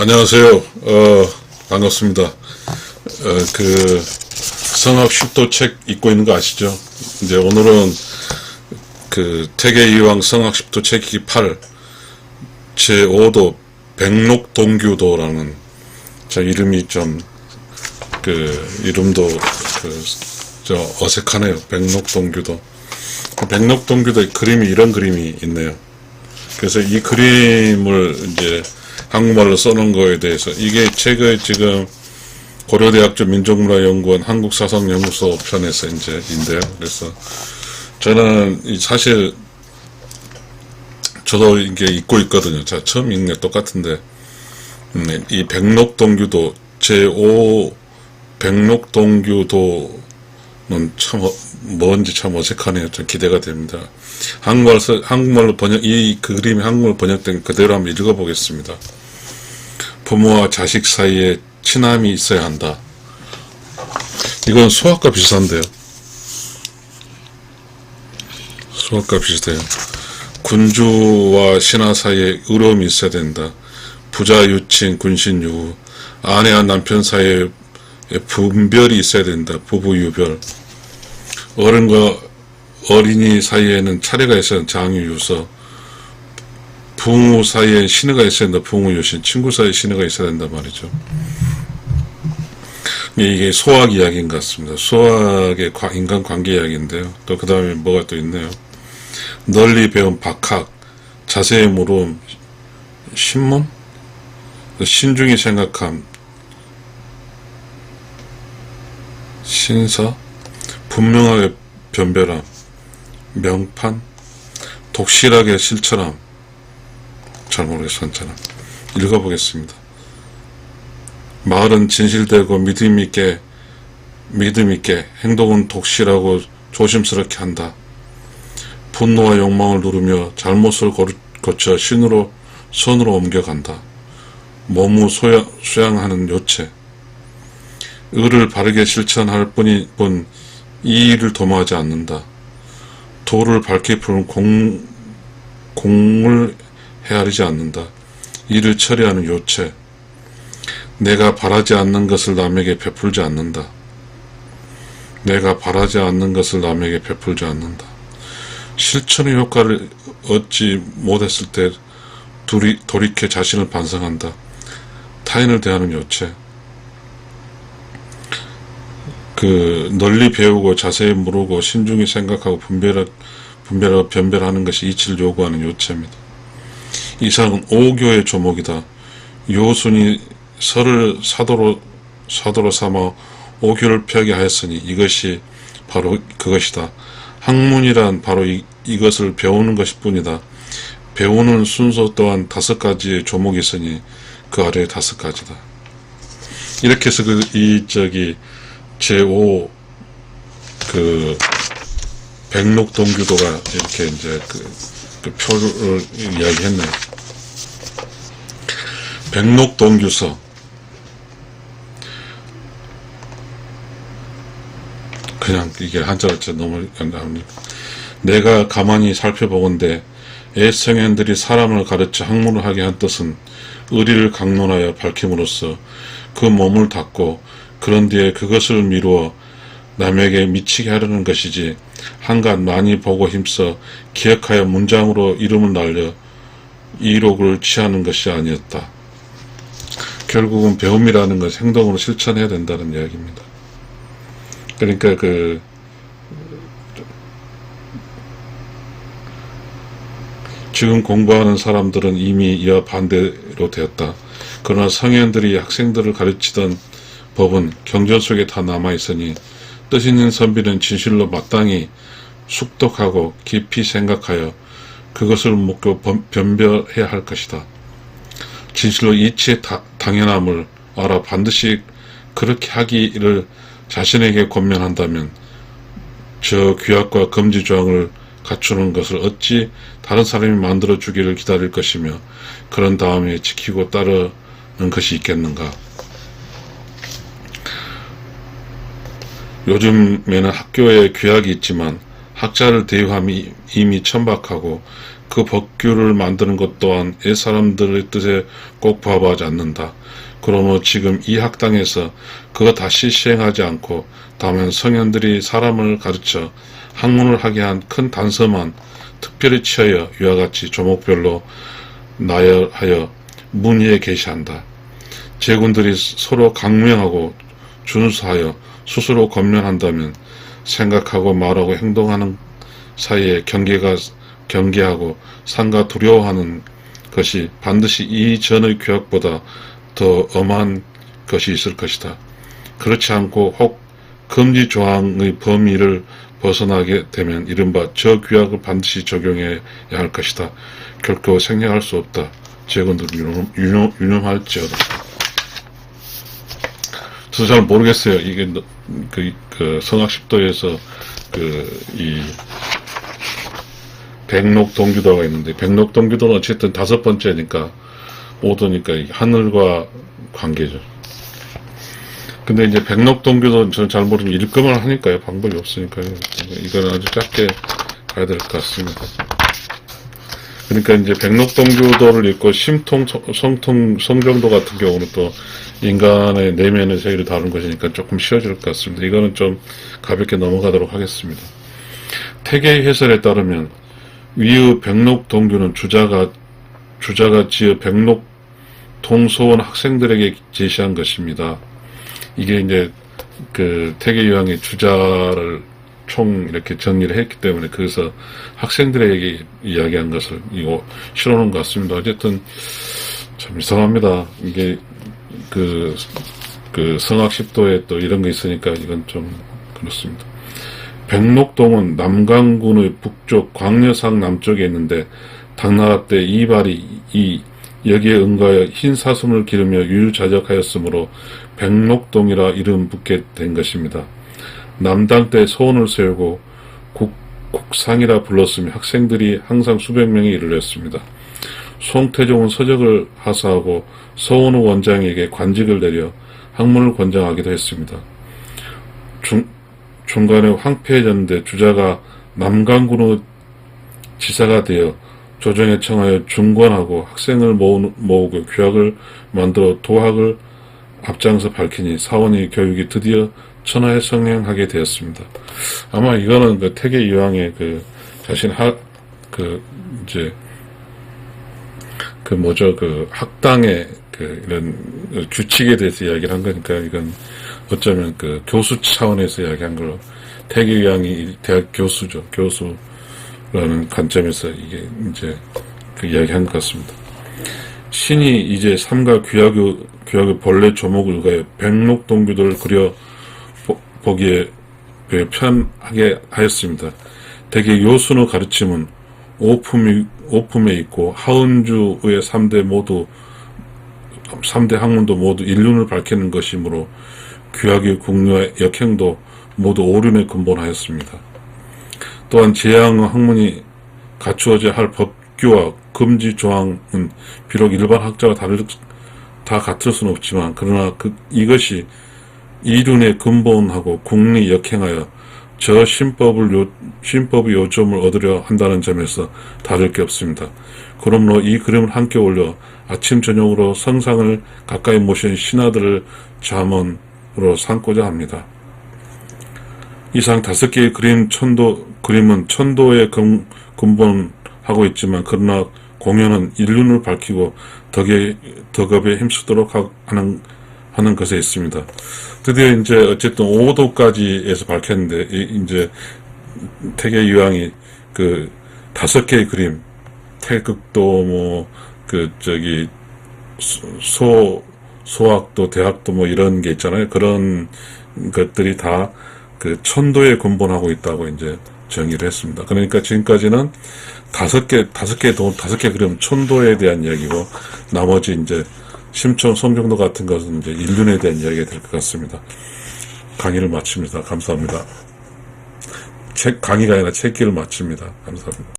안녕하세요. 어, 반갑습니다. 어, 그, 성악 10도 책 읽고 있는 거 아시죠? 이제 오늘은 그, 태계 이왕 성악 10도 책 8, 제 5도 백록 동규도라는, 저 이름이 좀, 그, 이름도, 그, 저 어색하네요. 백록 동규도. 그 백록 동규도의 그림이 이런 그림이 있네요. 그래서 이 그림을 이제 한국말로 써놓은 거에 대해서 이게 책의 지금 고려대학교 민족문화연구원 한국사상연구소 편에서 이제 인데요. 그래서 저는 이 사실 저도 이게 읽고 있거든요. 자 처음 읽는 게 똑같은데 음, 이 백록동규도 제5 백록동규도는 참 어- 뭔지 참 어색하네요. 좀 기대가 됩니다. 한국말 써, 한국말로 번역 이 그림이 한국말로 번역된 그대로 한번 읽어보겠습니다. 부모와 자식 사이에 친함이 있어야 한다. 이건 수학과 비슷한데요. 수학과 비슷해요. 군주와 신하 사이에 의로움이 있어야 된다. 부자 유친 군신 유후 아내와 남편 사이에 분별이 있어야 된다. 부부 유별 어른과 어린이 사이에는 차례가 있어야. 장유 유서 부모 사이에 신뢰가 있어야 된다. 부모 유신 친구 사이에 신뢰가 있어야 된다 말이죠. 이게 소학 이야기인 것 같습니다. 소학의 과- 인간 관계 이야기인데요. 또 그 다음에 뭐가 또 있네요. 널리 배운 박학, 자세히 물음, 신문, 그 신중히 생각함, 신사, 분명하게 변별함, 명판, 독실하게 실천함. 잘 모르겠어요, 저는. 읽어보겠습니다. 말은 진실되고 믿음 있게, 믿음 있게, 행동은 독실하고 조심스럽게 한다. 분노와 욕망을 누르며 잘못을 고쳐 신으로, 선으로 옮겨간다. 소양, 수양하는 요체. 의를 바르게 실천할 뿐이 뿐이 일을 도모하지 않는다. 도를 밝게 푸는 공, 공을 헤아리지 않는다. 일을 처리하는 요체. 내가 바라지 않는 것을 남에게 베풀지 않는다. 내가 바라지 않는 것을 남에게 베풀지 않는다. 실천의 효과를 얻지 못했을 때 둘이 돌이켜 자신을 반성한다. 타인을 대하는 요체. 그 널리 배우고 자세히 물으고 신중히 생각하고 분별하, 분별하고 변별하는 것이 이치를 요구하는 요체입니다. 이상은 오교의 조목이다. 요순이 설을 사도로 사도로 삼아 오교를 펴게 하였으니 이것이 바로 그것이다. 학문이란 바로 이, 이것을 배우는 것일 뿐이다. 배우는 순서 또한 다섯 가지의 조목이 있으니 그 아래에 다섯 가지다. 이렇게 해서 그, 이, 저기, 제5, 그, 백록동규도가 이렇게 이제 그, 그 표를 이야기했네요. 백록 동규서. 그냥 이게 한자로 너무 연합니다. 내가 가만히 살펴보건대 애성현들이 사람을 가르쳐 학문을 하게 한 뜻은 의리를 강론하여 밝힘으로써 그 몸을 닫고 그런 뒤에 그것을 미루어 남에게 미치게 하려는 것이지 한갓 많이 보고 힘써 기억하여 문장으로 이름을 날려 이록을 취하는 것이 아니었다. 결국은 배움이라는 것을 행동으로 실천해야 된다는 이야기입니다. 그러니까 그 지금 공부하는 사람들은 이미 이와 반대로 되었다. 그러나 성현들이 학생들을 가르치던 법은 경전 속에 다 남아 있으니 뜻 있는 선비는 진실로 마땅히 숙독하고 깊이 생각하여 그것을 묻고 범- 변별해야 할 것이다. 진실로 이치의 다- 당연함을 알아 반드시 그렇게 하기를 자신에게 권면한다면 저 규약과 금지 조항을 갖추는 것을 어찌 다른 사람이 만들어 주기를 기다릴 것이며 그런 다음에 지키고 따르는 것이 있겠는가. 요즘에는 학교에 규약이 있지만 학자를 대우함이 이미 천박하고 그그 법규를 만드는 것 또한 옛 사람들의 뜻에 꼭 부합하지 않는다. 그러므로 지금 이 학당에서 그거 다시 시행하지 않고 다만 성현들이 사람을 가르쳐 학문을 하게 한 큰 단서만 특별히 취하여 이와 같이 조목별로 나열하여 문의에 게시한다. 제군들이 서로 강명하고 준수하여 스스로 건면한다면 생각하고 말하고 행동하는 사이에 경계가 경계하고 상가 두려워하는 것이 반드시 이전의 규약보다 더 엄한 것이 있을 것이다. 그렇지 않고 혹 금지 조항의 범위를 벗어나게 되면 이른바 저 규약을 반드시 적용해야 할 것이다. 결코 생략할 수 없다. 유념, 유념할지어다. 저도 잘 모르겠어요. 이게 너- 그, 그 성악십도에서 그 이 백록 동규도가 있는데 백록 동규도는 어쨌든 다섯 번째니까 오도니까 이 하늘과 관계죠. 근데 이제 백록 동규도 저는 잘 모르면 일금을 하니까요. 방법이 없으니까요. 이거는 아주 짧게 가야 될 것 같습니다. 그러니까 이제 백록동규도를 읽고 심통, 성통, 성정도 같은 경우는 또 인간의 내면의 세계를 다룬 것이니까 조금 쉬워질 것 같습니다. 이거는 좀 가볍게 넘어가도록 하겠습니다. 태계의 해설에 따르면 위의 백록동규는 주자가 주자가 지어 백록통소원 학생들에게 제시한 것입니다. 이게 이제 그 태계 유황의 주자를 총 이렇게 정리를 했기 때문에 그래서 학생들에게 이야기한 것을 이거 실어놓은 것 같습니다. 어쨌든 참 이상합니다. 이게 그, 그 성악십도에 또 이런 게 있으니까 이건 좀 그렇습니다. 백록동은 남강군의 북쪽 광려산 남쪽에 있는데 당나라 때 이발이 이 여기에 응가하여 흰 사슴을 기르며 유유자적하였으므로 백록동이라 이름 붙게 된 것입니다. 남당 때 소원을 세우고 국, 국상이라 불렀으며 학생들이 항상 수백 명에 이르렀습니다. 송태종은 서적을 하사하고 서원우 원장에게 관직을 내려 학문을 권장하기도 했습니다. 중, 중간에 황폐해졌는데 주자가 남강군의 지사가 되어 조정에 청하여 중권하고 학생을 모으, 모으고 규약을 만들어 도학을 앞장서 밝히니 사원의 교육이 드디어 천하에 성행하게 되었습니다. 아마 이거는 그 태계 이황의 그 자신 학, 그, 이제, 그 뭐죠, 그 학당의 그 이런 규칙에 대해서 이야기를 한 거니까 이건 어쩌면 그 교수 차원에서 이야기한 걸로 태계 이황이 대학 교수죠. 교수라는 관점에서 이게 이제 그 이야기한 것 같습니다. 신이 이제 삼가 규약의, 규약의 본래 조목을 가해 백록동규도를 그려 보- 보기에 그 편하게 하였습니다. 대개 요순의 가르침은 오품이, 오품에 있고 하은주의 3대 모두 3대 학문도 모두 인륜을 밝히는 것이므로 규약의 국류와 역행도 모두 오륜에 근본하였습니다. 또한 제양 학문이 갖추어져야 할 법규와 금지 조항은 비록 일반 학자가 다를, 다 같을 수는 없지만 그러나 그, 이것이 이륜의 근본하고 국리 역행하여 저 신법을 요, 신법의 요점을 얻으려 한다는 점에서 다를 게 없습니다. 그러므로 이 그림을 함께 올려 아침 저녁으로 성상을 가까이 모신 신하들을 자문으로 삼고자 합니다. 이상 다섯 개의 그림 천도 그림은 천도의 근, 근본하고 있지만 그러나 공연은 인륜을 밝히고 덕에 덕업에 힘쓰도록 하- 하는 하는 것에 있습니다. 드디어 이제 어쨌든 5도까지에서 밝혔는데 이- 이제 태계 유황이 그 다섯 개의 그림 태극도 뭐 그 저기 소- 소 소학도 대학도 뭐 이런 게 있잖아요. 그런 것들이 다 그 천도에 근본하고 있다고 이제 정의를 했습니다. 그러니까 지금까지는 다섯 개, 다섯 개 돈, 다섯 개 그림 천도에 대한 이야기고, 나머지 이제 심천, 성정도 같은 것은 이제 인륜에 대한 이야기가 될 것 같습니다. 강의를 마칩니다. 감사합니다. 책, 강의가 아니라 책기를 마칩니다. 감사합니다.